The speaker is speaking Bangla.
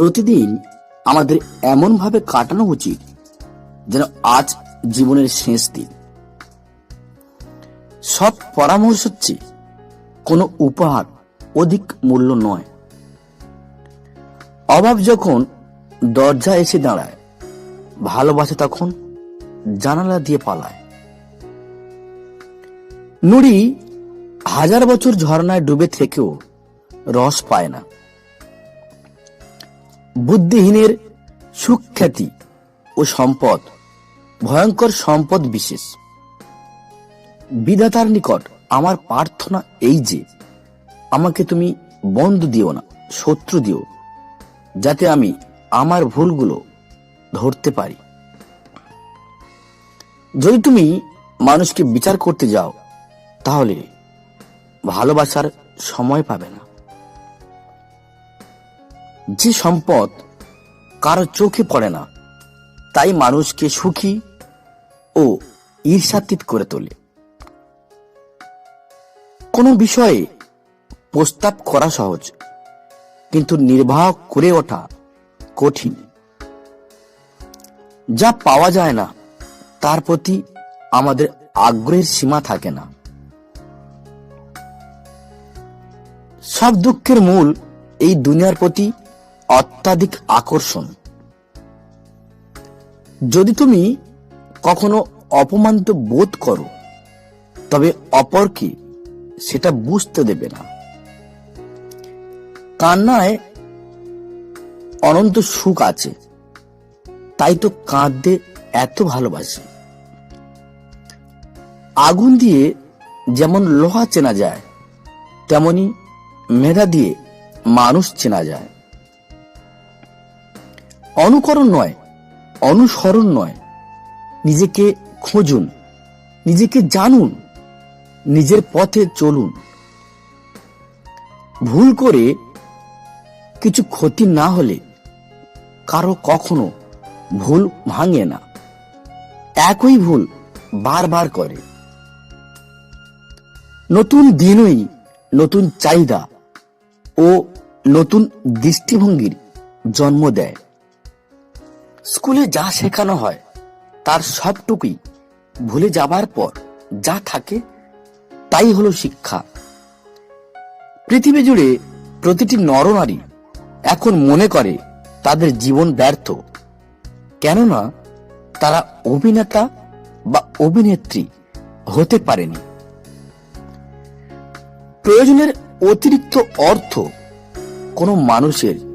প্রতিদিন আমাদের এমনভাবে কাটানো উচিত যেন আজ জীবনের শেষ দিন। সব পরামর্শ হচ্ছে কোনো উপহার অধিক মূল্য নয়। অভাব যখন দরজা এসে দাঁড়ায়, ভালোবাসা তখন জানালা দিয়ে পালায়। নুড়ি হাজার বছর ঝর্ণায় ডুবে থেকেও রস পায় না। বুদ্ধিহীনের সুখ্যাতি ও সম্পদ, ভয়ঙ্কর সম্পদ বিশেষ। বিধাতার নিকট আমার প্রার্থনা এই যে, আমাকে তুমি বন্ধু দিও না, শত্রু দিও, যাতে আমি আমার ভুলগুলো ধরতে পারি। যদি তুমি মানুষকে বিচার করতে যাও, তাহলে ভালোবাসার সময় পাবে না। যে সম্পদ কারও চোখে পড়ে না, তাই মানুষকে সুখী ও ঈর্ষাতীত করে তোলে। কোনো বিষয়ে প্রস্তাব করা সহজ, কিন্তু নির্বাহ করে ওঠা কঠিন। যা পাওয়া যায় না, তার প্রতি আমাদের আগ্রহের সীমা থাকে না। সব দুঃখের মূল এই দুনিয়ার প্রতি অত্যাধিক আকর্ষণ। যদি তুমি কখনো অপমানিত বোধ করো, তবে অপরকে সেটা বুঝতে দেবে না। কান্নায় অনন্ত সুখ আছে, তাই তো কাঁদতে এত ভালোবাসি। আগুন দিয়ে যেমন লোহা চেনা যায়, তেমনি মেধা দিয়ে মানুষ চেনা যায়। অনুকরণ নয়, অনুসরণ নয়। নিজেকে খুঁজুন, নিজেকে জানুন, নিজের পথে চলুন। ভুল করে কিছু ক্ষতি না হলে কারও কখনো ভুল ভাঙে না। একই ভুল বারবার করে। নতুন দিনই নতুন চাহিদা ও নতুন দৃষ্টিভঙ্গির জন্ম দেয়। স্কুলে যা শেখানো হয়, তার সবটুকুই ভুলে যাবার পর যা থাকে তাই হলো শিক্ষা। পৃথিবী জুড়ে প্রতিটি নরনারী এখন মনে করে তাদের জীবন ব্যর্থ, কেননা তারা অভিনেতা বা অভিনেত্রী হতে পারেনি। প্রয়োজনের অতিরিক্ত অর্থ কোনো মানুষের